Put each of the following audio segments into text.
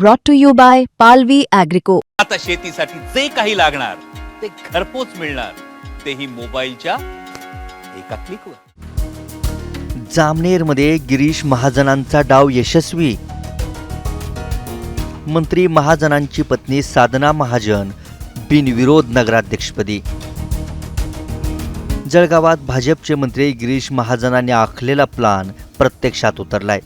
brought to you by Palvi Agrico. आता शेतीसाठी जे काही लागणार ते घरपोच मिळणार. तेही मोबाईलच्या एका क्लिकवर जामनेरमध्ये गिरीश महाजनांचा डाव यशस्वी. मंत्री महाजनांची पत्नी साधना महाजन बिनविरोध नगराध्यक्षपदी. जळगावात भाजपचे मंत्री गिरीश महाजनांनी आखलेला प्लान प्रत्यक्षात उतरलाय.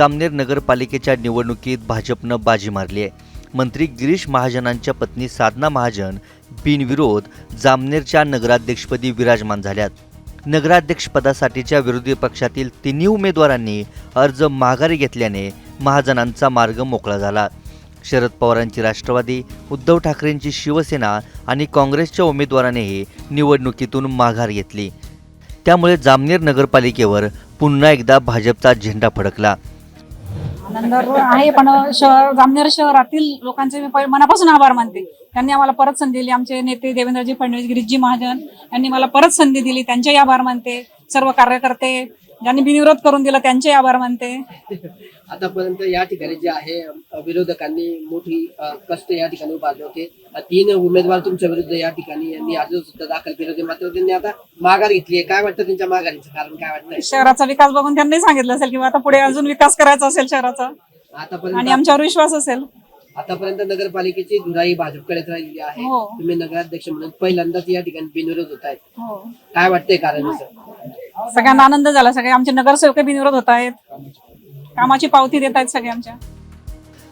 जामनेर नगरपालिकेच्या निवडणुकीत भाजपनं बाजी मारली आहे. मंत्री गिरीश महाजनांच्या पत्नी साधना महाजन बिनविरोध जामनेरच्या नगराध्यक्षपदी विराजमान झाल्यात. नगराध्यक्षपदासाठीच्या विरोधी पक्षातील तिन्ही उमेदवारांनी अर्ज माघारी घेतल्याने महाजनांचा मार्ग मोकळा झाला. शरद पवारांची राष्ट्रवादी उद्धव ठाकरेंची शिवसेना आणि काँग्रेसच्या उमेदवारानेही निवडणुकीतून माघार घेतली. त्यामुळे जामनेर नगरपालिकेवर पुन्हा एकदा भाजपचा झेंडा फडकला. आनंद आहे पण शहर जामनेर शहरातील लोकांचे मी मनापासून आभार मानते. त्यांनी आम्हाला परत संधी दिली. आमचे नेते देवेंद्रजी फडणवीस गिरीशजी महाजन यांनी मला परत संधी दिली. त्यांचेही आभार मानते. सर्व कार्यकर्ते ज्यांनी बिनविरोध करून दिलं त्यांचे आभार मानते. आतापर्यंत या ठिकाणी जे आहे अ, विरोधकांनी मोठी अ, कष्ट या ठिकाणी उभारले होते. अ, तीन उमेदवार तुमच्या विरुद्ध या ठिकाणी यांनी अर्ज सुद्धा दाखल केले होते. मात्र त्यांनी आता माघार घेतली आहे. काय वाटतं त्यांच्या माघारीचं? कारण काय वाटतंय शहराचा विकास बघून त्यांनी सांगितलं असेल किंवा आता पुढे अजून विकास करायचा असेल शहराचा. आणि आतापर्यंत आमच्यावर विश्वास असेल. आतापर्यंत नगरपालिकेची धुराई भाजपकडेच राहिलेली आहे. हो. तुम्ही नगराध्यक्ष म्हणून पहिल्यांदाच या ठिकाणी बिनविरोध होत आहेत. हो. काय वाटतंय कारण असं? सगळ्यांना आनंद झाला. सगळे आमचे नगरसेवक बिनविरोध होत आहेत. कामाची पावती देत आहेत सगळे आमच्या.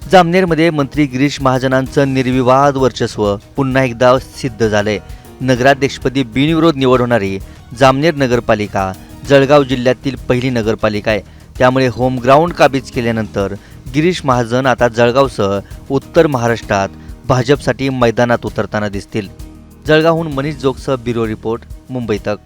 जामनेरमध्ये मंत्री गिरीश महाजनांचं निर्विवाद वर्चस्व पुन्हा एकदा सिद्ध झालंय. नगराध्यक्षपदी बिनविरोध निवड होणारी जामनेर नगरपालिका जळगाव जिल्ह्यातील पहिली नगरपालिका आहे. त्यामुळे होम ग्राउंड काबीज केल्यानंतर गिरीश महाजन आता जळगावसह उत्तर महाराष्ट्रात भाजपसाठी मैदानात उतरताना दिसतील. जळगावहून मनीष जोगसह ब्युरो रिपोर्ट मुंबई तक.